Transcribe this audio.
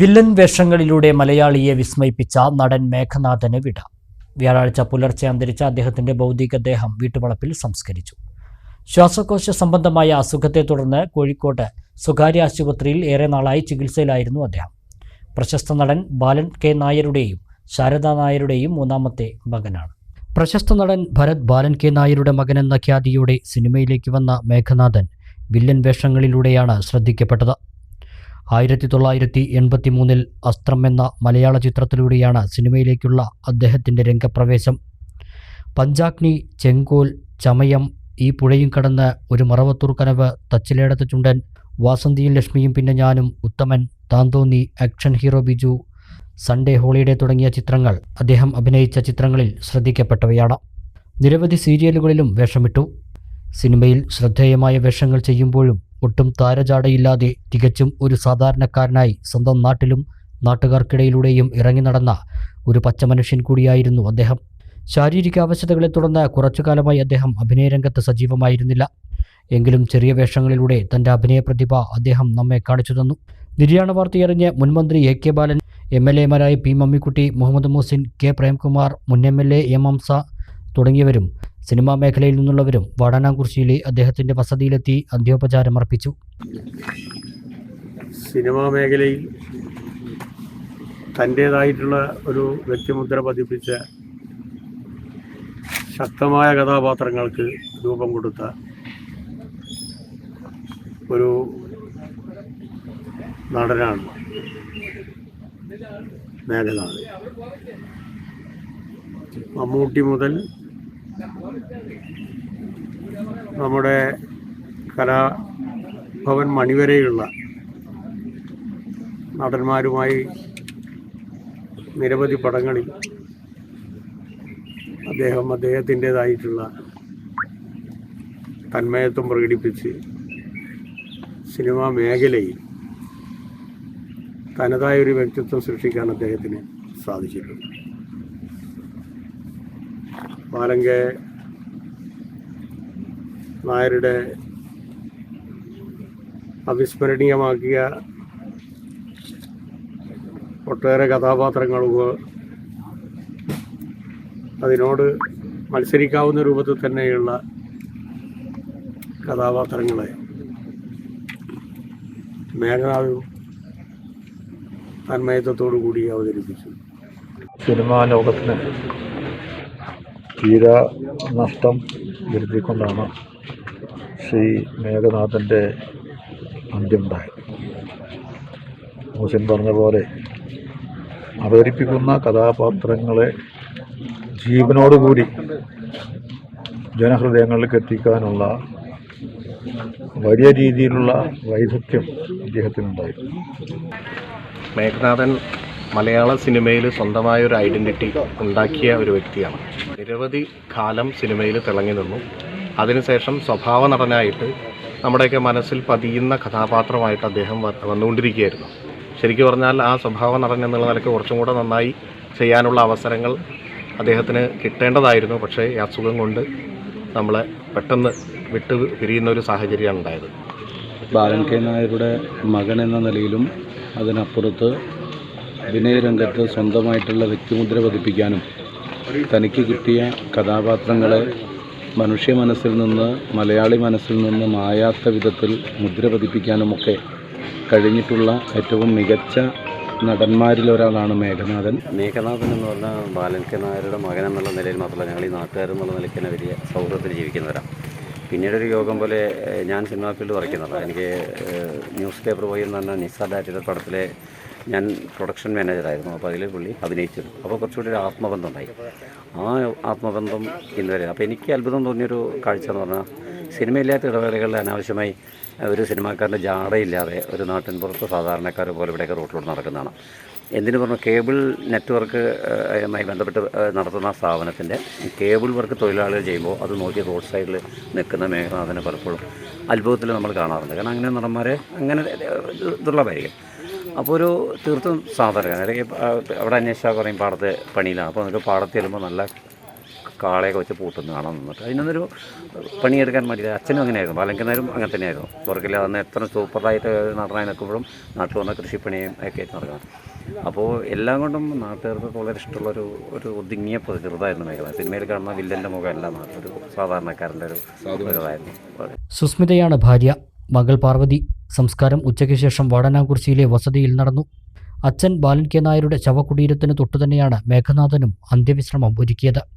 Villain വേഷങ്ങളിലൂടെ മലയാളിയെ വിസ്മയിപ്പിച്ച നടൻ മേഘനാഥന് വിട. വ്യാഴാഴ്ച പുലർച്ചെ അന്തരിച്ച അദ്ദേഹത്തിന്റെ ഭൗതികദേഹം വീട്ടുവളപ്പിൽ സംസ്കരിച്ചു. ശ്വാസകോശ സംബന്ധമായ അസുഖത്തെ തുടർന്ന് കോഴിക്കോട്ട് സ്വകാര്യ ആശുപത്രിയിൽ ഏറെ നാളായി ചികിത്സയിലായിരുന്നു അദ്ദേഹം. പ്രശസ്ത നടൻ ബാലൻ കെ നായരുടെയും ശാരദാ നായരുടെയും മൂന്നാമത്തെ മകനാണ്. പ്രശസ്ത നടൻ ഭരത് ബാലൻ കെ നായരുടെ മകനെന്ന ഖ്യാതിയോടെ സിനിമയിലേക്ക് വന്ന മേഘനാഥൻ വില്ലൻ വേഷങ്ങളിലൂടെയാണ് ശ്രദ്ധിക്കപ്പെട്ടത്. ആയിരത്തി തൊള്ളായിരത്തി എൺപത്തി മൂന്നിൽ അസ്ത്രം എന്ന മലയാള ചിത്രത്തിലൂടെയാണ് സിനിമയിലേക്കുള്ള അദ്ദേഹത്തിന്റെ രംഗപ്രവേശം. പഞ്ചാഗ്നി ചെങ്കോൽ ചമയം ഈ പുഴയും കടന്ന് ഒരു മറവത്തൂർ കനവ് തച്ചിലേടത്ത് ചുണ്ടൻ വാസന്തിയും ലക്ഷ്മിയും പിന്നെ ഞാനും Uthaman Thanthonni action hero Biju Sunday holiday തുടങ്ങിയ ചിത്രങ്ങൾ അദ്ദേഹം അഭിനയിച്ച ചിത്രങ്ങളിൽ ശ്രദ്ധിക്കപ്പെട്ടവയാണ്. നിരവധി സീരിയലുകളിലും വേഷമിട്ടു. സിനിമയിൽ ശ്രദ്ധേയമായ വേഷങ്ങൾ ചെയ്യുമ്പോഴും ഒട്ടും താരജാടയില്ലാതെ തികച്ചും ഒരു സാധാരണക്കാരനായി സ്വന്തം നാട്ടിലും നാട്ടുകാർക്കിടയിലൂടെയും ഇറങ്ങി നടന്ന ഒരു പച്ചമനുഷ്യൻ കൂടിയായിരുന്നു അദ്ദേഹം. ശാരീരിക അവശതകളെ തുടർന്ന് കുറച്ചു കാലമായി അദ്ദേഹം അഭിനയരംഗത്ത് സജീവമായിരുന്നില്ല. എങ്കിലും ചെറിയ വേഷങ്ങളിലൂടെ തന്റെ അഭിനയ പ്രതിഭ അദ്ദേഹം നമ്മെ കാണിച്ചു തന്നു. നിര്യാണ വാർത്തയറിഞ്ഞ് മുൻമന്ത്രി A K Balan M L എമാരായ P Mammikutty Muhammad Muhsin K Premkumar മുൻ M L A M Hamsa തുടങ്ങിയവരും സിനിമാ മേഖലയിൽ നിന്നുള്ളവരും വാടാനാംകുറിശ്ശിയിലെ അദ്ദേഹത്തിന്റെ വസതിയിലെത്തി അന്ത്യോപചാരം അർപ്പിച്ചു. സിനിമാ മേഖലയിൽ തന്റേതായിട്ടുള്ള ഒരു വ്യക്തിമുദ്ര പതിപ്പിച്ച ശക്തമായ കഥാപാത്രങ്ങൾക്ക് രൂപം കൊടുത്ത ഒരു നടനാണ് മേഘനാഥ് മമ്മൂട്ടി മുതൽ നമ്മുടെ കലാഭവൻ മണിവരെയുള്ള നടന്മാരുമായി നിരവധി പടങ്ങളിൽ അദ്ദേഹം അദ്ദേഹത്തിന്റെതായിട്ടുള്ള തന്മയത്വം പ്രകടിപ്പിച്ച് സിനിമാ മേഖലയിൽ തനതായ ഒരു വ്യക്തിത്വം സൃഷ്ടിക്കാൻ അദ്ദേഹത്തിന് സാധിച്ചിട്ടുണ്ട്. പാലങ്കെ നായരുടെ അവിസ്മരണീയമാക്കിയ ഒട്ടേറെ കഥാപാത്രങ്ങളും അതിനോട് മത്സരിക്കാവുന്ന രൂപത്തിൽ തന്നെയുള്ള കഥാപാത്രങ്ങളെ മേഘനാഥും തന്മയത്വത്തോടു കൂടി അവതരിപ്പിച്ചു. സിനിമാ ലോകത്തിന് തീരാ നഷ്ടം വരുത്തിക്കൊണ്ടാണ് ശ്രീ മേഘനാഥന്റെ അന്ത്യമുണ്ടായത് മൂസിൻ പറഞ്ഞ പോലെ അവതരിപ്പിക്കുന്ന കഥാപാത്രങ്ങളെ ജീവനോടുകൂടി ജനഹൃദയങ്ങളിലേക്ക് എത്തിക്കാനുള്ള വലിയ രീതിയിലുള്ള വൈദഗ്ധ്യം അദ്ദേഹത്തിനുണ്ടായി മേഘനാഥൻ മലയാള സിനിമയിൽ സ്വന്തമായ ഒരു ഐഡന്റിറ്റി ഉണ്ടാക്കിയ ഒരു വ്യക്തിയാണ്. നിരവധി കാലം സിനിമയിൽ തിളങ്ങി നിന്നു. അതിനുശേഷം സ്വഭാവ നടനായിട്ട് നമ്മുടെയൊക്കെ മനസ്സിൽ പതിയുന്ന കഥാപാത്രമായിട്ട് അദ്ദേഹം വന്നുകൊണ്ടിരിക്കുകയായിരുന്നു. ശരിക്കും പറഞ്ഞാൽ ആ സ്വഭാവ നടൻ എന്നുള്ള നിലയ്ക്ക് കുറച്ചും കൂടെ നന്നായി ചെയ്യാനുള്ള അവസരങ്ങൾ അദ്ദേഹത്തിന് കിട്ടേണ്ടതായിരുന്നു. പക്ഷേ ഈ അസുഖം കൊണ്ട് നമ്മളെ പെട്ടെന്ന് വിട്ട് പിരിയുന്ന ഒരു സാഹചര്യമാണ് ഉണ്ടായത്. ബാലൻ കെ നായരുടെ മകൻ എന്ന നിലയിലും അതിനപ്പുറത്ത് അഭിനയരംഗത്ത് സ്വന്തമായിട്ടുള്ള വ്യക്തിമുദ്ര പതിപ്പിക്കാനും തനിക്ക് കിട്ടിയ കഥാപാത്രങ്ങളെ മനുഷ്യ മനസ്സിൽ നിന്ന് മലയാളി മനസ്സിൽ നിന്ന് മായാത്ത വിധത്തിൽ മുദ്ര പതിപ്പിക്കാനുമൊക്കെ കഴിഞ്ഞിട്ടുള്ള ഏറ്റവും മികച്ച നടന്മാരിൽ ഒരാളാണ് മേഘനാഥൻ. മേഘനാഥൻ എന്ന് പറഞ്ഞാൽ ബാലൻ നായരുടെ മകൻ എന്നുള്ള നിലയിൽ മാത്രമല്ല ഞങ്ങൾ ഈ നാട്ടുകാരെന്നുള്ള നിലയ്ക്ക് തന്നെ വലിയ സൗഹൃദത്തിൽ ജീവിക്കുന്നവരാണ് പിന്നീടൊരു യോഗം പോലെ ഞാൻ സിനിമാ ഫീൽഡ് വർക്കുന്നതാണ് എനിക്ക് ന്യൂസ് പേപ്പർ പോയി എന്ന് പറഞ്ഞാൽ നിസ്സാ ഡാറ്റയുടെ പടത്തിലെ ഞാൻ പ്രൊഡക്ഷൻ മാനേജറായിരുന്നു അപ്പോൾ അതിൽ പുള്ളി അഭിനയിച്ചിരുന്നു. അപ്പോൾ കുറച്ചുകൂടി ഒരു ആത്മബന്ധം ഉണ്ടായി ആ ആത്മബന്ധം ഇന്ന് വരെ അപ്പോൾ എനിക്ക് അത്ഭുതം തോന്നിയൊരു കാഴ്ച എന്ന് പറഞ്ഞാൽ സിനിമയില്ലാത്ത ഇടവേളകളിൽ അനാവശ്യമായി ഒരു സിനിമാക്കാരന്റെ ജാടയില്ലാതെ ഒരു നാട്ടിൻ പുറത്ത് സാധാരണക്കാരെ പോലെ ഇവിടെയൊക്കെ റോട്ടിലൂടെ നടക്കുന്നതാണ്. എന്തിനു പറഞ്ഞു കേബിൾ നെറ്റ്വർക്ക് മായി ബന്ധപ്പെട്ട് നടത്തുന്ന സ്ഥാപനത്തിന്റെ കേബിൾ വർക്ക് തൊഴിലാളികൾ ചെയ്യുമ്പോൾ അത് നോക്കി റോഡ് സൈഡിൽ നിൽക്കുന്ന മേഘനാഥനെ പലപ്പോഴും അത്ഭുതത്തിൽ നമ്മൾ കാണാറുണ്ട്. കാരണം അങ്ങനെ നടന്മാരെ അങ്ങനെ ദുർലഭമായിരിക്കും. അപ്പോൾ ഒരു തീർത്തും സാധാരണ അല്ലെങ്കിൽ അവിടെ അന്വേഷിച്ചാൽ പറയും പാടത്തെ പണിയിലാണ്. അപ്പോൾ നമുക്ക് പാടത്ത് ചെല്ലുമ്പോൾ നല്ല കാളയൊക്കെ വെച്ച് പൂട്ടുന്ന കാണാൻ നിന്നിട്ട്. അതിനൊന്നൊരു പണിയെടുക്കാൻ മതി അച്ഛനും അങ്ങനെയായിരുന്നു. ബാലങ്കനാരും അങ്ങനെ തന്നെയായിരുന്നു. വർക്കില്ല അന്ന് എത്ര സൂപ്പറായിട്ട് നടനായി നിൽക്കുമ്പോഴും നാട്ടിൽ വന്ന കൃഷിപ്പണിയും ഒക്കെ ആയിട്ട് നടക്കണം അപ്പോൾ എല്ലാം കൊണ്ടും നാട്ടുകാർക്ക് വളരെ ഇഷ്ടമുള്ളൊരു ഒരു ഒതുങ്ങിയ പ്രകൃതമായിരുന്നു മേഖല. സിനിമയിൽ കാണുന്ന വില്ലന്റെ മുഖമല്ല ഒരു സാധാരണക്കാരന്റെ ഒരു മുഖമായിരുന്നു സുസ്മിതയാണ് ഭാര്യ. മകൾ പാർവതി. സംസ്കാരം ഉച്ചയ്ക്ക് ശേഷം വാടനാകുറിച്ചിയിലെ വസതിയിൽ നടന്നു. അച്ഛൻ ബാലൻ കെ നായരുടെ ശവകുടീരത്തിന് തൊട്ടുതന്നെയാണ് മേഘനാഥനും അന്ത്യവിശ്രമം ഒരുക്കിയത്.